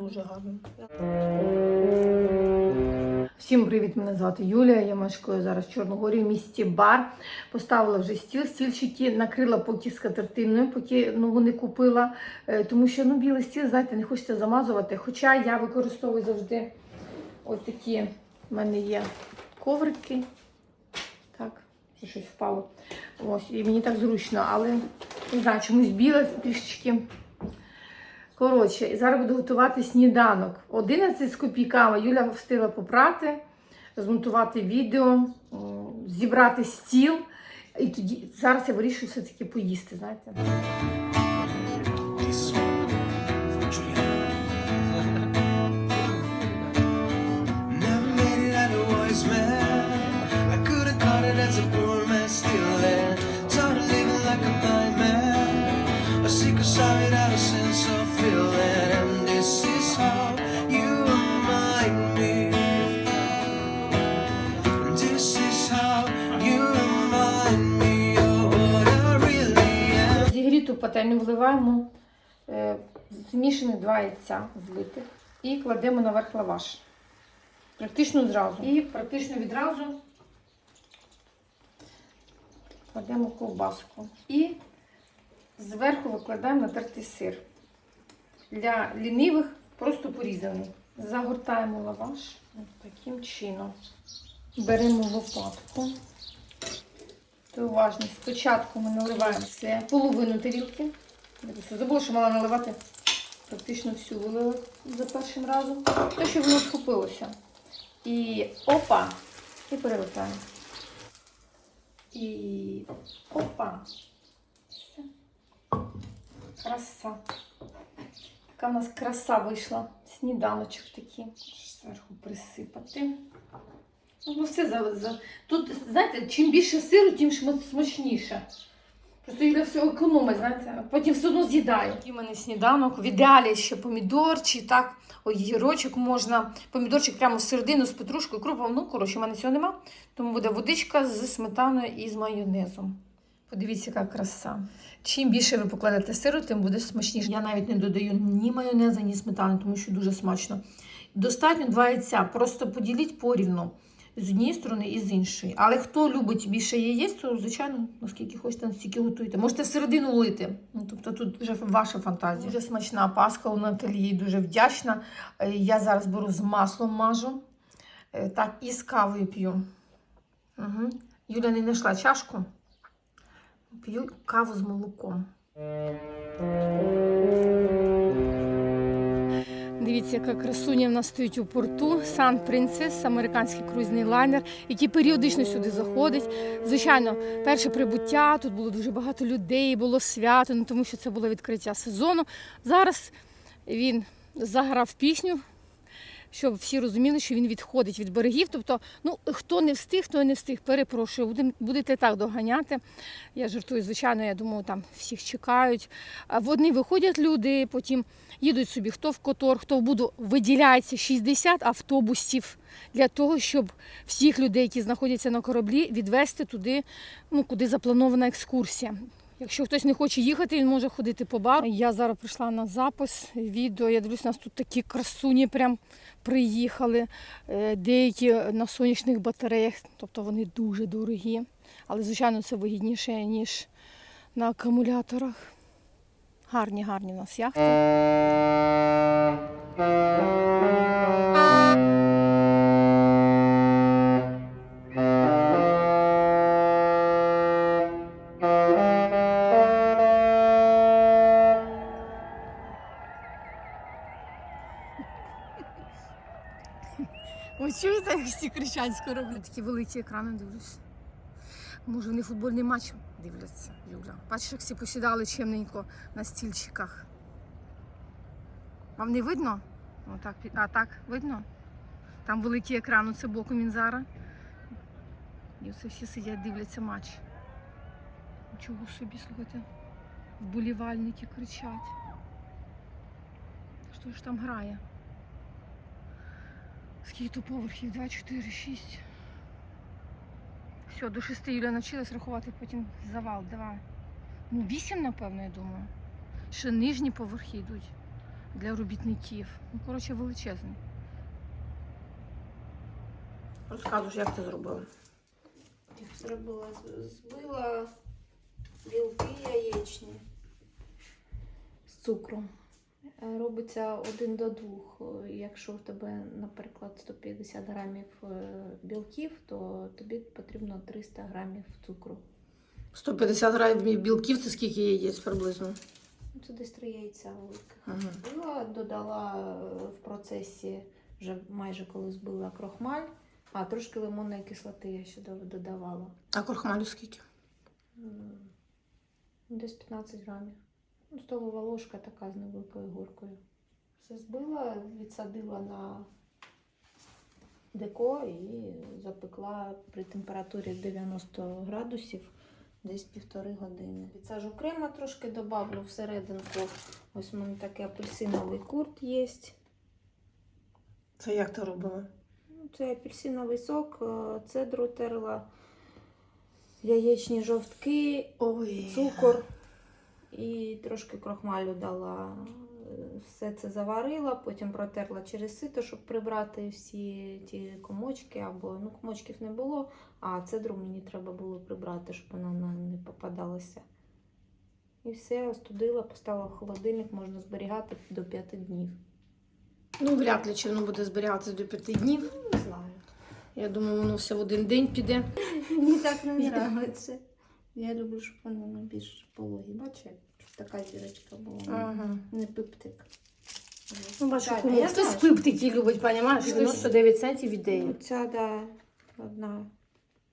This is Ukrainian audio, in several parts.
дуже гарно. Всім привіт! Мене звати Юлія. Я мешкаю зараз в Чорногорі в місті Бар. Поставила вже стіл, стільчики, накрила поки скатертиною, поки нову не купила. Е, Тому що ну, білий стіл, знаєте, не хочеться замазувати. Хоча я використовую завжди ось такі в мене є коврики. Так, що щось впало. Ось, і мені так зручно, але не знаю, чомусь біле трішечки. Коротше, і зараз буду готувати сніданок. 11 з копійками Юля встигла попрати, змонтувати відео, зібрати стіл. І тоді зараз я вирішую все-таки поїсти, знаєте. Out of sense of feeling. And this is how you remind me. This is how you remind me of what I really am. Зігріту пательню вливаємо е, змішані два яйця злитих і кладемо наверх лаваш. Практично зразу. І практично відразу кладемо ковбаску. І зверху викладаємо натертий сир. Для лінивих просто порізаний. Загортаємо лаваш таким чином. Беремо лопатку. Уважність. Спочатку ми наливаємо це половину тарілки. Забула, що мала наливати практично всю вилила за першим разом. То, що воно схопилося. І опа! І перевертаємо. І опа. Краса. Така в нас краса вийшла. Сніданочок такий. Зверху присипати. Ну, все за, за... Тут, знаєте, чим більше сиру, тим смачніше. Просто Юля все економить, знаєте, потім все одно. Такий у мене сніданок. В ідеалі ще помідорчі, так, огірочок можна. Помідорчик прямо середину з петрушкою, крупом. Ну, коротше, в мене цього нема. Тому буде водичка з сметаною і з майонезом. Подивіться, яка краса. Чим більше ви покладете сиру, тим буде смачніше. Я навіть не додаю ні майонеза, ні сметани, тому що дуже смачно. Достатньо два яйця. Просто поділіть порівну з однієї сторони і з іншої. Але хто любить більше яєць, то, звичайно, наскільки хочете, настільки готуйте. Можете всередину влити. Ну, тобто тут вже ваша фантазія. Дуже смачна паска у Наталії, дуже вдячна. Е, Я зараз беру з маслом мажу. Е, Так, і з кавою п'ю. Угу. Юля не знайшла чашку. П'ю каву з молоком. Дивіться, яка красуня в нас стоїть у порту. Сан Принцес, американський круїзний лайнер, який періодично сюди заходить. Звичайно, перше прибуття, тут було дуже багато людей, було свято, ну, тому що це було відкриття сезону. Зараз він заграв пісню, щоб всі розуміли, що він відходить від берегів. Тобто, ну хто не встиг, хто не встиг, перепрошую, будете так доганяти. Я жартую, звичайно, я думаю, там всіх чекають. А В одні виходять люди, потім їдуть собі хто в Котор, хто в Буду. Виділяється 60 автобусів для того, щоб всіх людей, які знаходяться на кораблі, відвести туди, ну, куди запланована екскурсія. Якщо хтось не хоче їхати, він може ходити по бару. Я зараз прийшла на запис відео. Я дивлюсь, у нас тут такі красуні прям приїхали. Е, Деякі на сонячних батареях, тобто вони дуже дорогі. Але, звичайно, це вигідніше, ніж на акумуляторах. Гарні, гарні у нас яхти. Як всі кричать скоро? Такі великі екрани дивлюсь. Може, вони футбольний матч дивляться, Юля. Бачиш, як всі посідали чемненько на стільчиках. Вам не видно? Отак, а так, видно? Там великий екран, оце боком він зараз. І оце всі сидять, дивляться матч. Нічого собі, слухайте. Вболівальники кричать. Що ж там грає? Скільки то поверхів? 2, 4, 6. Все, до 6 Юля навчилась рахувати, потім завал. Давай. Ну, 8, напевно, я думаю. Ще нижні поверхи йдуть. для робітників. Ну, коротше, величезний. Розказуєш, як ти зробила? Я зробила, збила білки яєчні з цукром. Е, Робиться один до двох. Е, Якщо в тебе, наприклад, 150 грамів е, білків, то тобі потрібно 300 грамів цукру. 150 грамів білків це скільки яєць приблизно? Ну, Це десь три яйця великих. Ага. Збила, додала в процесі, вже майже коли збила крохмаль, а трошки лимонної кислоти я ще додавала. А крохмалю скільки? Десь 15 грамів. Ну, столова ложка така з невеликою горкою. Все збила, відсадила на деко і запекла при температурі 90 градусів десь півтори години. Відсажу крема трошки добавлю всерединку. Ось у мене такий апельсиновий курт є. Це як ти робила? Ну, Це апельсиновий сок, е, цедру терла, яєчні жовтки, Ой. цукор і трошки крохмалю дала. Е, Все це заварила, потім протерла через сито, щоб прибрати всі ті комочки, або ну, комочків не було, а цедру мені треба було прибрати, щоб вона не попадалася. І все, остудила, поставила в холодильник, можна зберігати до 5 днів. Ну, вряд ли чи воно буде зберігатися до п'яти днів. Не знаю. Я думаю, воно все в один день піде. Мені так не подобається. Я люблю, щоб воно ну, більш пологі. Бачиш, щоб така зірочка була. Ага. Не пиптик. Ну, бачу, Так, кому я хтось знаю, пиптики любить, понімаєш? Хтось- 99 центів від Ну, ця, да, одна.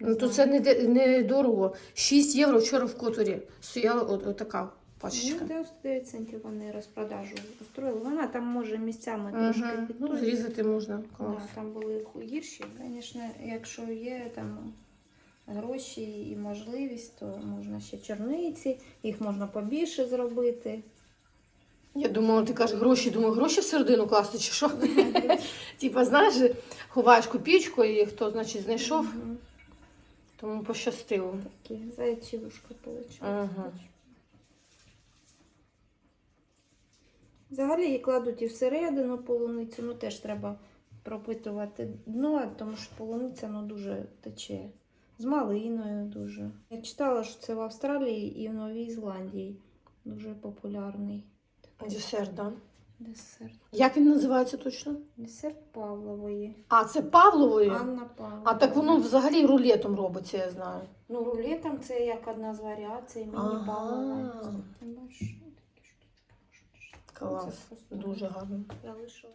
Ну, то це не, де- не дорого. 6 євро вчора в которі стояла от, от така пачечка. Ну, 99 центів вони розпродажу устроїли. Вона там може місцями Ага. трошки Ну, підтоює. зрізати можна. Клас. Да, там були гірші. Звісно, якщо є там гроші і можливість, то можна ще чорниці, їх можна побільше зробити. Я думала, ти кажеш гроші, думаю, гроші всередину класти чи що? Типа, знаєш, ховаєш копійку і хто, значить, знайшов, тому пощастило. Такі зайчі вушка вийшло. Ага. Взагалі її кладуть і всередину полуницю, ну теж треба пропитувати дно, тому що полуниця ну, дуже тече. З малиною дуже. Я читала, що це в Австралії і в Новій Зеландії дуже популярний такий Десерт, да? десерт. Як він називається точно? Десерт Павлової. А, це Павлової? Анна Павлова. А так воно взагалі рулетом робиться, я знаю. Ну, рулетом це як одна з варіацій, Ага. Павлова. Ти бачиш, ну, такі штучки. Клас. Дуже гарно. залишилось.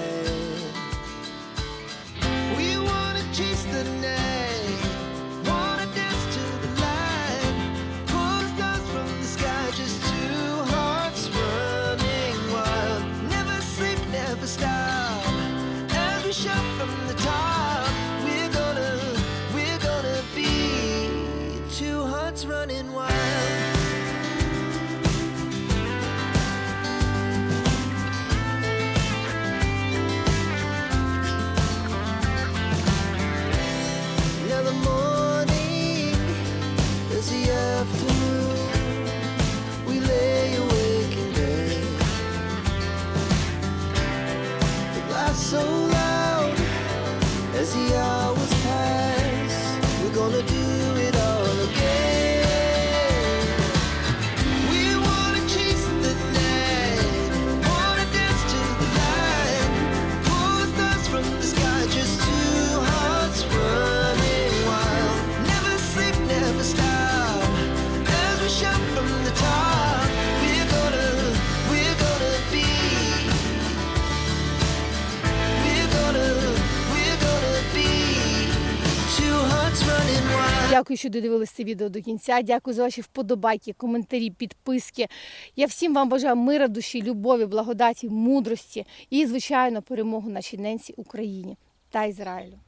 Running Дякую, що додивилися це відео до кінця. Дякую за ваші вподобайки, коментарі, підписки. Я всім вам бажаю мира душі, любові, благодаті, мудрості і, звичайно, перемогу нашій ненці Україні та Ізраїлю.